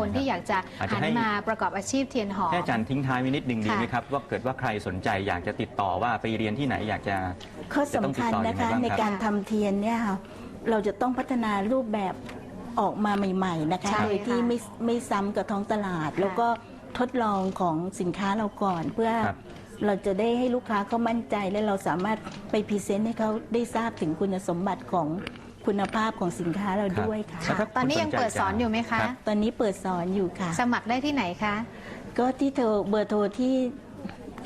คนที่อยากจะอาจจะหันให้ มาประกอบอาชีพเทียนหอม ให้อาจารย์ทิ้งท้ายไว้นิดนึงดีค่ะไหมครับ ว่าเกิดว่าใครสนใจอยากจะติดต่อว่าไปเรียนที่ไหนอยากจะ ข้อจะต้องสำคัญติดต่อยันะงไงคะบ้างในครับ การทำเทียนเนี่ยค่ะเราจะต้องพัฒนารูปแบบออกมาใหม่ๆนะคะใช่โดยที่ค่ะไม่ไม่ซ้ำกับท้องตลาดค่ะแล้วก็ทดลองของสินค้าเราก่อน เพื่อครับ เราจะได้ให้ลูกค้าเขามั่นใจและเราสามารถไปพรีเซนต์ให้เขาได้ทราบถึงคุณสมบัติของ คุณภาพของสินค้าเราครับด้วยค่ะ แล้วถ้า ตอนนี้ยังคุณสนใจเปิดสอนอยู่ไหมคะรับ ตอนนี้เปิดสอนอยู่ค่ะ สมัครได้ที่ไหนคะ ก็ที่โทรเบอร์โทรที่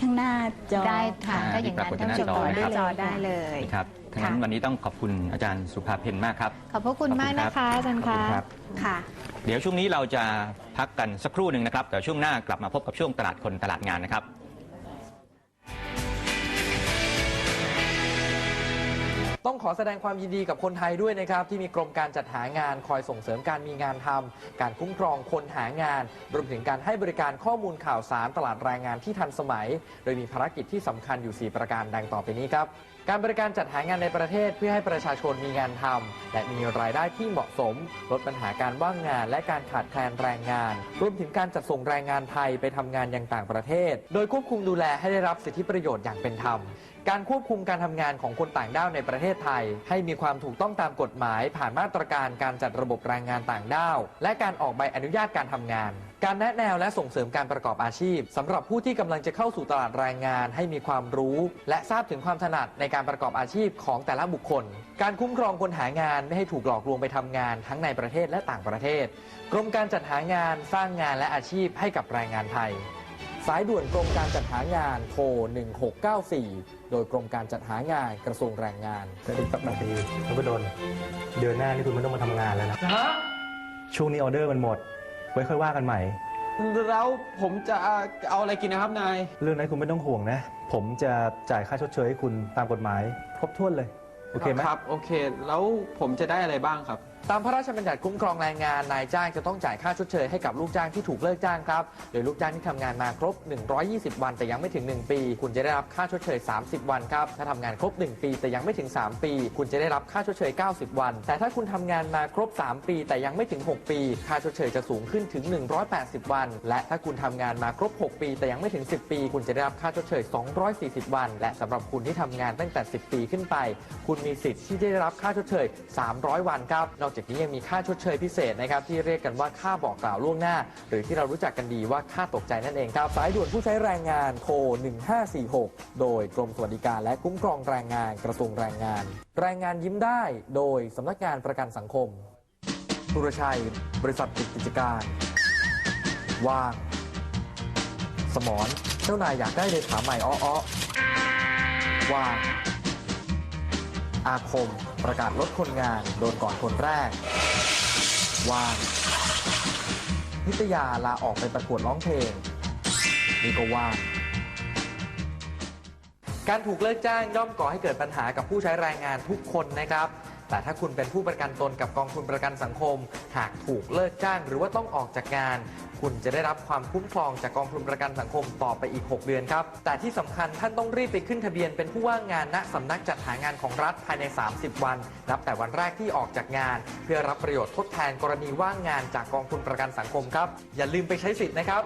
ข้างหน้าจอ ได้ค่ะอ่าถ้าอย่างนั้นที่ปรากฏท่านผู้ชมหน้าจอต่อหน้าจอได้ได้เลเลยยครับทั้งนั้นค่ะ วันนี้ต้องขอบคุณอาจารย์สุภาเพนมากครับ ขอบพระคุณขอบคุณมากนะคะอาจารย์ขอบคะคุณครับ ค่ะ เดี๋ยวช่วงนี้เราจะพักกันสักครู่หนึ่งนะครับ แต่ช่วงหน้ากลับมาพบกับช่วงตลาดคนตลาดงานนะครับ ต้องขอแสดงความยินดีกับคนไทยด้วยนะครับ ที่มีกรมการจัดหางานคอยส่งเสริมการมีงานทำการคุ้มครองคนหางาน รวมถึงการให้บริการข้อมูลข่าวสารตลาดแรงงานที่ทันสมัย โดยมีภารกิจที่สำคัญอยู่ 4 ประการดังต่อไปนี้ครับการบริการจัดหางานในประเทศเพื่อให้ประชาชนมีงานทำและมีรายได้ที่เหมาะสม ลดปัญหาการว่างงาน และการขาดแคลนแรงงาน รวมถึงการจัดส่งแรงงานไทยไปทำงานยังต่างประเทศ โดยควบคุมดูแลให้ได้รับสิทธิประโยชน์อย่างเป็นธรรม การควบคุมการทำงานของคนต่างด้าวในประเทศไทย ให้มีความถูกต้องตามกฎหมาย ผ่านมาตรการการจัดระบบแรงงานต่างด้าว และการออกใบอนุญาตการทำงาน การแนะแนวและส่งเสริมการประกอบอาชีพสำหรับผู้ที่กำลังจะเข้าสู่ตลาดแรงงาน ให้มีความรู้ และทราบถึงความถนัดในการประกอบอาชีพของแต่ละบุคคล การคุ้มครองคนหางานไม่ให้ถูกหลอกลวงไปทำงานทั้งในประเทศและต่างประเทศ กรมการจัดหางานสร้างงานและอาชีพให้กับแรงงานไทย สายด่วนกรมการจัดหางานโทร 1694 โดยกรมการจัดหางานกระทรวงแรงงานได้ติ๊กต็อกนาทีนพดลเดือนหน้านี่คุณไม่ต้องมาทำงานแล้วนะช่วงนี้ออเดอร์มันหมด ไว้ค่อยว่ากันใหม่ แล้วผมจะเอาอะไรกินนะครับนาย เรื่องนั้นคุณไม่ต้องห่วงนะ ผมจะจ่ายค่าชดเชยให้คุณตามกฎหมาย ครบถ้วนเลย โอเคไหมครับ โอเค แล้วผมจะได้อะไรบ้างครับ ตามพระราชบัญญัติคุ้มครองแรงงานนายจ้างจะต้องจ่ายค่าชดเชยให้กับลูกจ้างที่ถูกเลิกจ้างครับโดยลูกจ้างที่ทำงานมาครบ 120 วันแต่ยังไม่ถึง 1 ปี คุณจะได้รับค่าชดเชย 30 วันครับถ้าทำงานครบ 1 ปีแต่ยังไม่ถึง 3 ปี คุณจะได้รับค่าชดเชย 90 วัน แต่ถ้าคุณทำงานมาครบ 3 ปี แต่ยังไม่ถึง 6 ปี ค่าชดเชยจะสูงขึ้นถึง 180 วัน และถ้าคุณทำงานมาครบ 6 ปี แต่ยังไม่ถึง 10 ปี คุณจะได้รับค่าชดเชย 240 วัน และสำหรับคุณที่ทำงานตั้งแต่ 10 ปีขึ้นไป คุณมีสิทธิ์ที่จะได้รับค่าชดเชย 300 วันครับนอกจากนี้ยังมีค่าชดเชยพิเศษนะครับที่เรียกกันว่าค่าบอกกล่าวล่วงหน้า หรือที่เรารู้จักกันดีว่าค่าตกใจนั่นเองครับสายด่วนผู้ใช้แรงงานโทร 1546 โดยกรมสวัสดิการและคุ้มครองแรงงานกระทรวงแรงงาน แรงงานยิ้มได้ โดยสำนักงานประกันสังคมสุรชัย บริษัทปิดกิจการว่างสมอนเจ้านายอยากได้เลขาใหม่อ้อๆว่างอาคม ประกาศลดคนงานโดนก่อนคนแรก ว่างนิตยาลาออกไปประกวดร้องเพลง นี่ก็ว่างการถูกเลิกจ้างย่อมก่อให้เกิดปัญหากับผู้ใช้แรงงานทุกคนนะครับ แต่ถ้าคุณเป็นผู้ประกันตนกับกองทุนประกันสังคม หากถูกเลิกจ้าง หรือว่าต้องออกจากงาน คุณจะได้รับความคุ้มครองจากกองทุนประกันสังคมต่อไปอีก 6 เดือนครับ แต่ที่สำคัญท่านต้องรีบไปขึ้นทะเบียนเป็นผู้ว่างงานณสำนักจัดหางานของรัฐภายใน 30 วัน นับแต่วันแรกที่ออกจากงาน เพื่อรับประโยชน์ทดแทนกรณีว่างงานจากกองทุนประกันสังคมครับ อย่าลืมไปใช้สิทธิ์นะครับ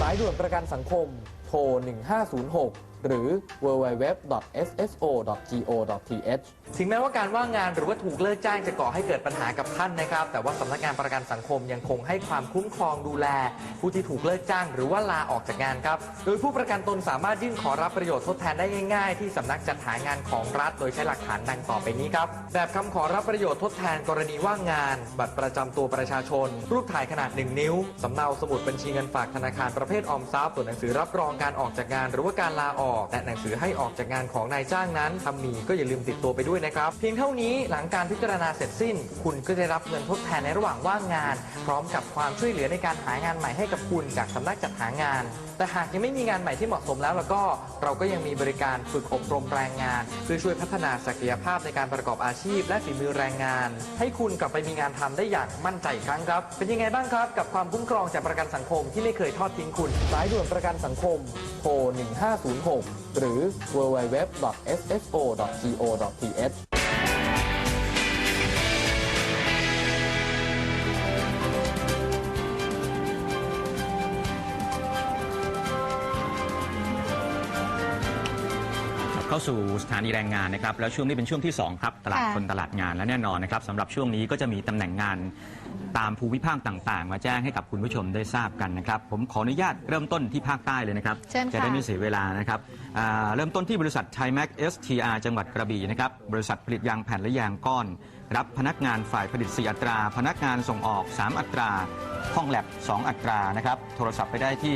สายด่วนประกันสังคม โทร 1506 หรือ www.sso.go.th ถึงแม้ว่าการว่างงานหรือว่าถูกเลิกจ้างจะก่อให้เกิดปัญหากับท่านนะครับ แต่ว่าสำนักงานประกันสังคมยังคงให้ความคุ้มครองดูแล ผู้ที่ถูกเลิกจ้างหรือว่าลาออกจากงานครับ โดยผู้ประกันตนสามารถยื่นขอรับประโยชน์ทดแทนได้ง่ายๆ ที่สำนักจัดหางานของรัฐ โดยใช้หลักฐานดังต่อไปนี้ครับ แบบคำขอรับประโยชน์ทดแทนกรณีว่างงาน บัตรประจำตัวประชาชน รูปถ่ายขนาด 1 นิ้วสำเนาสมุดบัญชีเงินฝากธนาคารประเภทออมทรัพย์ส่วนหนังสือรับรองการออกจากงาน หรือว่าการลาออกและหนังสือให้ออกจากงานของนายจ้างนั้นทำมีก็อย่าลืมติดตัวไปด้วยนะครับ เพียงเท่านี้หลังการพิจารณาเสร็จสิ้น คุณก็จะได้รับเงินทดแทนในระหว่างว่างงาน พร้อมกับความช่วยเหลือในการหางานใหม่ให้กับคุณจากสำนักจัดหางาน แต่หากยังไม่มีงานใหม่ที่เหมาะสมแล้วแล้วก็เราก็ยังมีบริการฝึกอบรมแรงงาน เพื่อช่วยพัฒนาศักยภาพในการประกอบอาชีพ และฝีมือแรงงาน ให้คุณกลับไปมีงานทำได้อย่างมั่นใจอีกครั้งครับ เป็นยังไงบ้างครับ กับความคุ้มครองจากประกันสังคมที่ไม่เคยทอดทิ้งคุณ สายด่วนประกันสังคมโทร1506หรือ www.sfo.go.th เข้าสู่สถานีแรงงานนะครับแล้วช่วงนี้เป็นช่วงที่2ครับตลาดค่ะคนตลาดงานและแน่นอนนะครับสำหรับช่วงนี้ก็จะมีตำแหน่งงานตามภูมิภาคต่างๆ มาแจ้งให้กับคุณผู้ชมได้ทราบกันนะครับผมขออนุญาตเริ่มต้นที่ภาคใต้เลยนะครับเชิญค่ะจะได้ไม่เสียเวลานะครับอ่าเริ่มต้นที่บริษัทไทยแม็กเอสทีอาร์จังหวัดกระบี่นะครับบริษัทผลิตยางแผ่นและยางก้อน รับพนักงานฝ่ายผลิต 4 อัตรา พนักงานส่งออก 3 อัตรา ห้องแลบ 2 อัตรานะครับ โทรศัพท์ไปได้ที่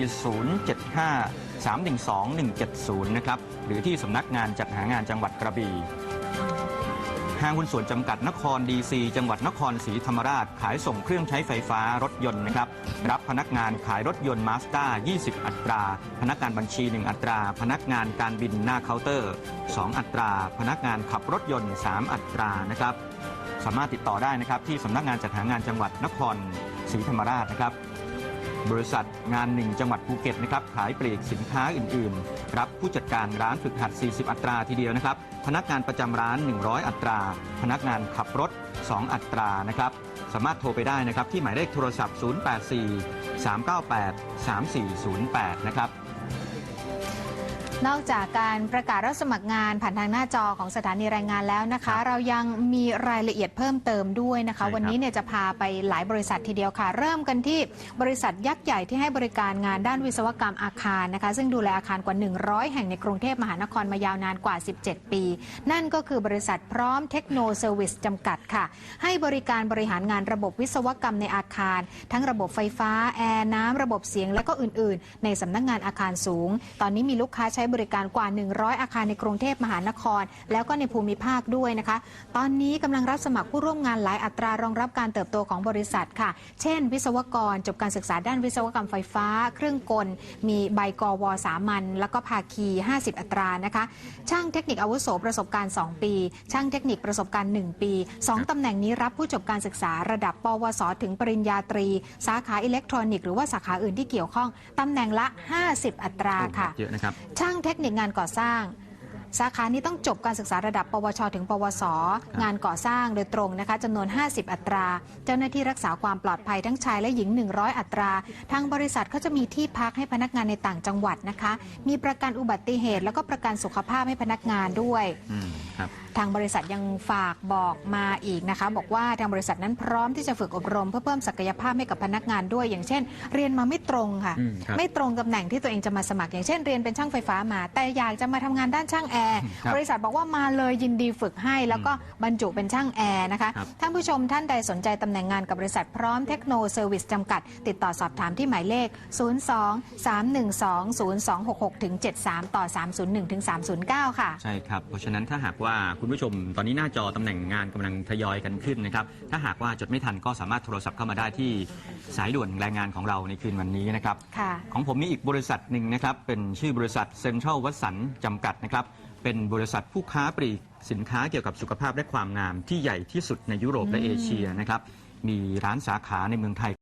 075 312 170 นะครับ หรือที่สำนักงานจัดหางานจังหวัดกระบี่ห้างหุ้นส่วนจำกัดนครดีซีจังหวัดนครศรีธรรมราช ขายส่งเครื่องใช้ไฟฟ้ารถยนต์นะครับ รับพนักงานขายรถยนต์มาสด้า20 อัตรา พนักงานบัญชี 1 อัตรา พนักงานการบินหน้าเคาน์เตอร์ 2 อัตรา พนักงานขับรถยนต์ 3 อัตรานะครับ สามารถติดต่อได้นะครับที่สำนักงานจัดหางานจังหวัดนครศรีธรรมราชนะครับ บริษัทงานหนึ่งจังหวัดภูเก็ตนะครับขายปลีกสินค้าอื่น ๆ รับผู้จัดการร้านฝึกหัด 40 อัตราทีเดียวนะครับ พนักงานประจำร้าน 100 อัตรา พนักงานขับรถ 2 อัตรานะครับ สามารถโทรไปได้นะครับที่หมายเลขโทรศัพท์ 084 398 3408 นะครับ นอกจากการประกาศรับสมัครงานผ่านทางหน้าจอของสถานีแรงงานแล้วนะคะ เรายังมีรายละเอียดเพิ่มเติมด้วยนะคะใช่ครับวันนี้เนี่ยจะพาไปหลายบริษัททีเดียวค่ะ เริ่มกันที่บริษัทยักษ์ใหญ่ที่ให้บริการงานด้านวิศวกรรมอาคารนะคะ ซึ่งดูแลอาคารกว่า 100 แห่งในกรุงเทพมหานครมายาวนานกว่า 17 ปี นั่นก็คือบริษัทพร้อมเทคโนเซอร์วิสจำกัดค่ะ ให้บริการบริหารงานระบบวิศวกรรมในอาคาร ทั้งระบบไฟฟ้าแอร์น้ำระบบเสียงและก็อื่น ๆ ในสำนักงานอาคารสูง ตอนนี้มีลูกค้าใช้บริการกว่า 100 อาคารในกรุงเทพมหานคร แล้วก็ในภูมิภาคด้วยนะคะ ตอนนี้กำลังรับสมัครผู้ร่วมงานหลายอัตรารองรับการเติบโตของบริษัทค่ะ เช่น วิศวกรจบการศึกษาด้านวิศวกรรมไฟฟ้า เครื่องกล มีใบกวสามัญแล้วก็ภาคี 50 อัตรานะคะ ช่างเทคนิคอาวุโสประสบการณ์ 2 ปี ช่างเทคนิคประสบการณ์ 1 ปี 2ตำแหน่งนี้รับผู้จบการศึกษาระดับ ปวส ถึงปริญญาตรี สาขาอิเล็กทรอนิกส์หรือว่าสาขาอื่นที่เกี่ยวข้องตำแหน่งละ 50 อัตราค่ะเยอะนะครับช่างเทคนิคงานก่อสร้าง สาขานี้ต้องจบการศึกษาระดับ ปวช ถึง ปวส งานก่อสร้างโดยตรงนะคะจำนวน 50 อัตรา เจ้าหน้าที่รักษาความปลอดภัยทั้งชายและหญิง 100 อัตรา ทางบริษัทเขาจะมีที่พักให้พนักงานในต่างจังหวัดนะคะ มีประกันอุบัติเหตุ แล้วก็ประกันสุขภาพให้พนักงานด้วยอืมครับ ทางบริษัทยังฝากบอกมาอีกนะคะ บอกว่าทางบริษัทนั้นพร้อมที่จะฝึกอบรม เพื่อเพิ่มศักยภาพให้กับพนักงานด้วย อย่างเช่น เรียนมาไม่ตรงค่ะ อืมครับไม่ตรงตำแหน่งที่ตัวเองจะมาสมัคร อย่างเช่นเรียนเป็นช่างไฟฟ้ามา แต่อยากจะมาทำงานด้านช่างแอร์ครับบริษัทบอกว่ามาเลยยินดีฝึกให้ แล้วก็บรรจุเป็นช่างแอร์นะคะครับ ท่านผู้ชมท่านใดสนใจตำแหน่งงานกับบริษัทพร้อมเทคโนเซอร์วิสจำกัด ติดต่อสอบถามที่หมายเลข 02 312 0266ถึง73 ต่อ 301ถึง309 ค่ะ ใช่ครับ เพราะฉะนั้นถ้าหากว่าคุณผู้ชม ตอนนี้หน้าจอตำแหน่งงานกำลังทยอยกันขึ้นนะครับถ้าหากว่าจดไม่ทันก็สามารถโทรศัพท์เข้ามาได้ที่สายด่วนแรงงานของเราในคืนวันนี้นะครับค่ะ ของผมมีอีกบริษัทหนึ่งนะครับเป็นชื่อบริษัทเซ็นทรัลวัสันจำกัดนะครับเป็นบริษัทผู้ค้าปลีกสินค้าเกี่ยวกับสุขภาพและความงามที่ใหญ่ที่สุดในยุโรปและเอเชียนะครับมีร้านสาขาในเมืองไทย